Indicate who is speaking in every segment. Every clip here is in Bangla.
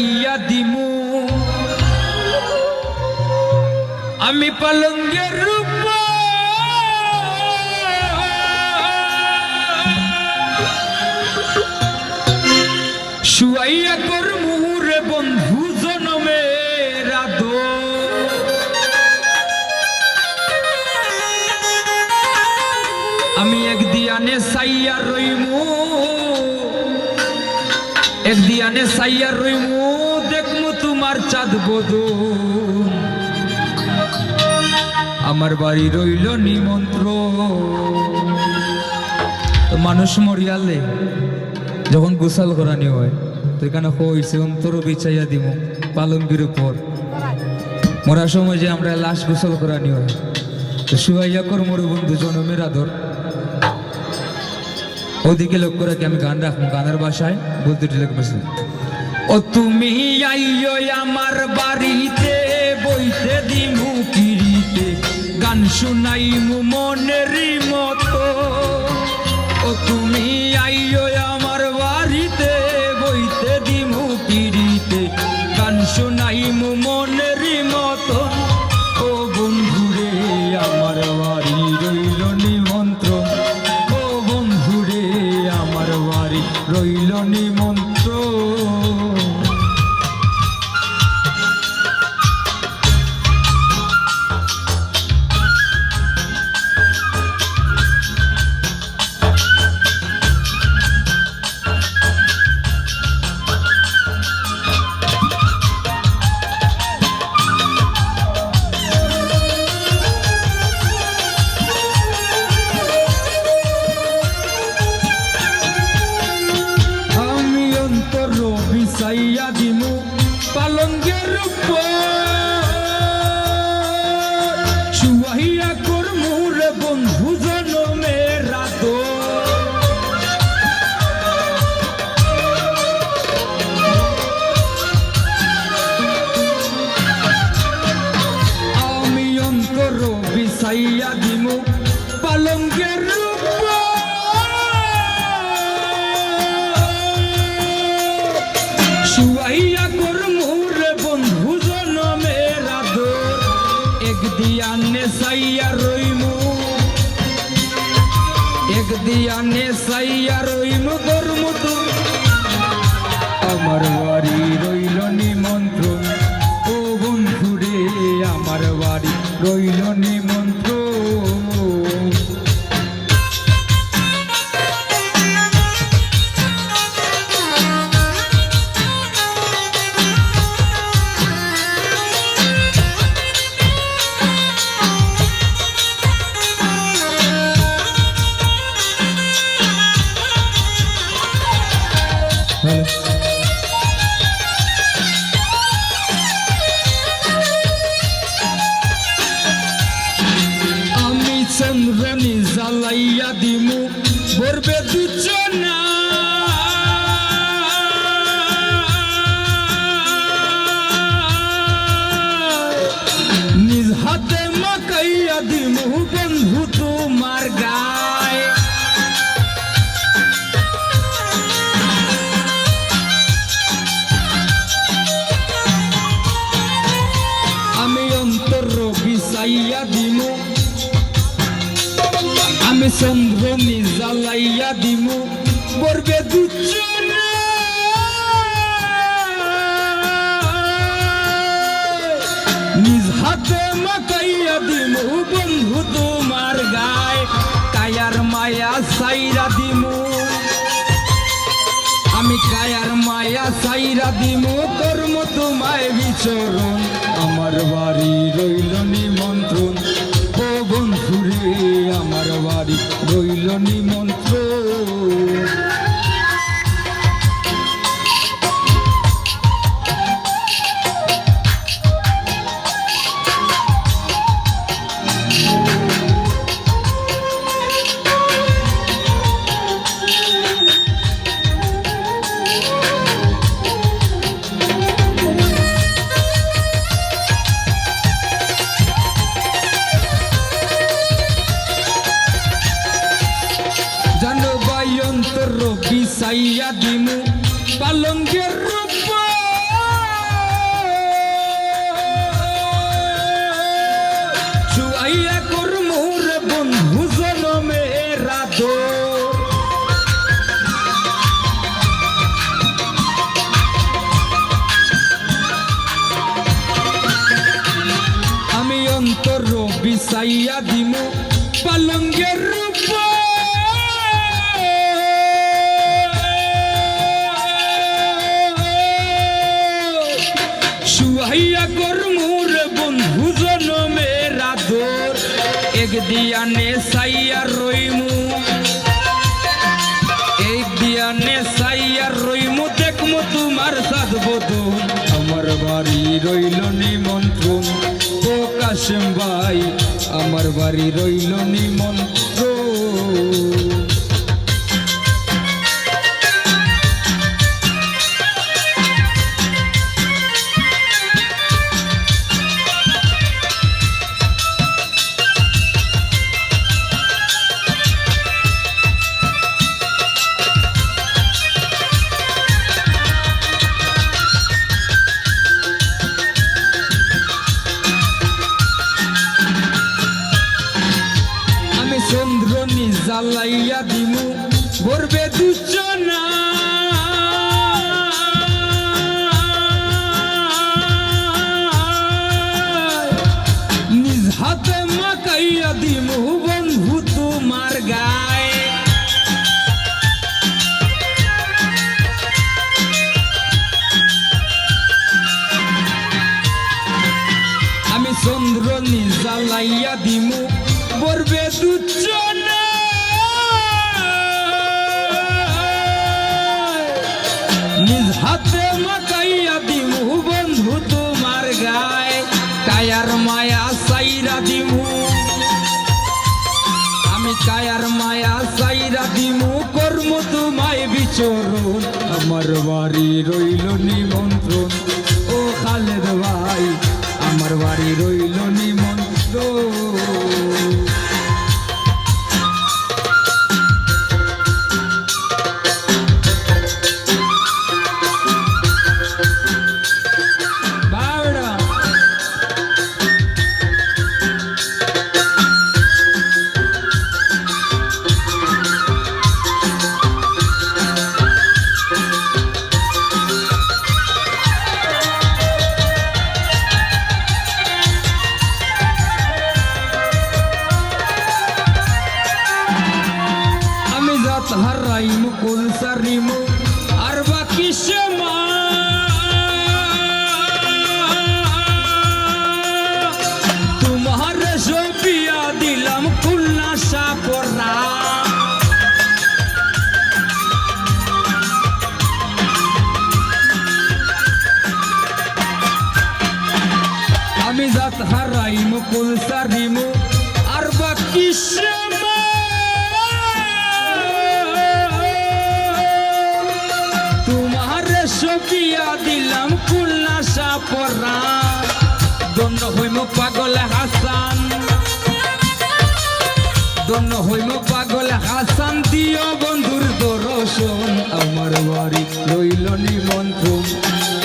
Speaker 1: সাইয়া দিমু আমি পালঙ্গের রূপ শুয়াইয়া কর মুহুরে বন্ধু জনমের আদর আমি এক দিয়ানে সাইয়া রইমু এক দিয়ানে সাইয়া রইমু আমার বাড়ি রইল নিমন্ত্র মানুষ মরিয়ালে, যখন গোসাল করানি হয়, তো এখানে হইছে অন্তর বিছাইয়া দিব পালঙ্গির উপর। মরার সময় যে আমরা লাশ গোসল করানি হয়, তো শুয়াইয়া কর মোর বন্ধু জনমের আদর। ওদিকে লক্ষ্য রাখি আমি গান রাখব? গানের বাসায় বলতে লিখবেছি ও তুমি আইও আমার বাড়িতে বইতে দিমু কিরিতে গান শুনাইমু মনের মতো। দিমু পালঙ্গের শুয়াইয়া করমু রে বন্ধু জনমের রাত আমি অন্তর বিছাইয়া দিমু পালঙ্গের দিয়ানে সাইয়া রইমু এক দিয়ানে সাইয়া রইমু তোর ধর্মতু আমার দিমু বরবে দুচনা নিজ হাতে মাকাইয়া দিমু বন্ধু তোমার গায়। আমি অন্তর বিছাইয়া দিমু আমি চন্দ্র জ্বালাইয়া দিমু দুচনে নিজ হাতে মাকাইয়া দিমু বন্ধু তোমার গায়, কায়ার মায়া সাইরা দিমু। আমি কায়ার মায়া সাইরা দিমু, কর্ম তোমায় বিচরণ, আমার বাড়ি রইল নিমন্ত্রণ বিছাইয়া দিমু পালঙ্গের রূপ করমুর বন্ধু জনমের আদর এক দিয়ানে সাইয়া রইমু। এক দিয়ানে সাইয়া রইমু, দেখমু তোমার সাধ বদন আমার বাড়ি রইল নিমন্ত্রণ। ও কাশেম ভাই, আমার বাড়ি রইল নিমন্ত্রণ। হাতে মাকাইয়া দিমু বন্ধু তোমার কায়ার মায়া সাইরা দিমু। আমি কায়ার মায়া সাইরা দিমু, কর্ম তোমায় বিচরণ। আমার বাড়ি রইল নিমন্ত্রণ। ও খালেদ ভাই, আমার বাড়ি রইল হারাইমু কুল সারিমু? আর বাকি তোমার সবিয়া দিলাম খুলনা সাপরা আমি যাত হারাইমু কুল সারিমু? আর বাকি সবিয়া দিলাম খুলনা সাপরা। দণ্ড হইম পাগল হাসান। দণ্ড হইম পাগল হাসান, দিও বন্ধুর দর্শন। আমার বাড়ি রইল নিমন্ত্রণ।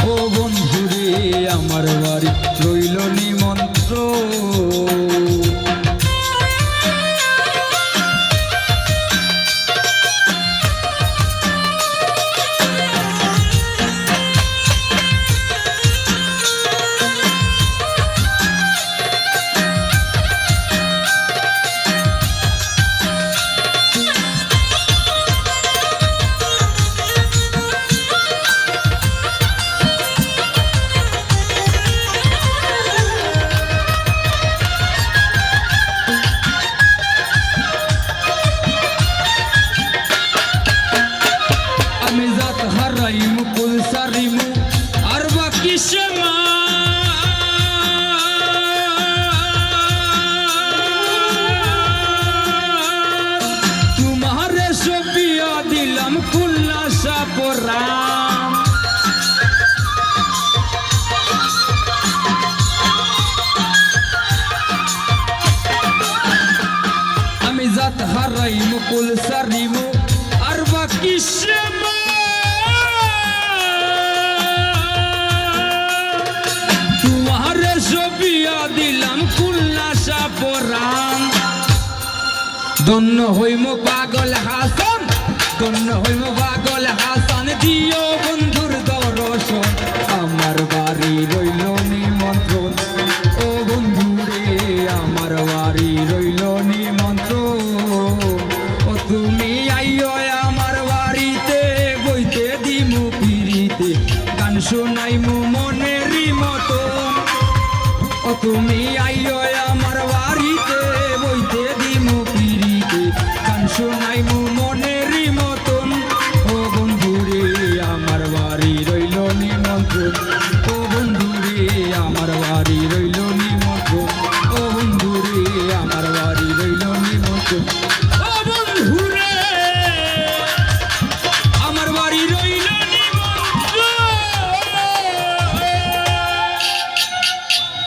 Speaker 1: ও বন্ধুরে, আমার বাড়ি রইল নিমন্ত্রণ। দিলাম খুলনা সাপরা আমি জাত হারাইমু কুল সারিমু আর বাকি সমা তোমারে সবিয়া দিলাম খুলনা সাপরাম দন্য হইম পাগল হাসান দন্য হইম পাগল হাসান, দিও বন্ধুর দর্শন আমার বাড়ি রইল নিমন্ত্রণ। ও বন্ধু রে আমার বাড়ি রইল নিমন্ত্রণ।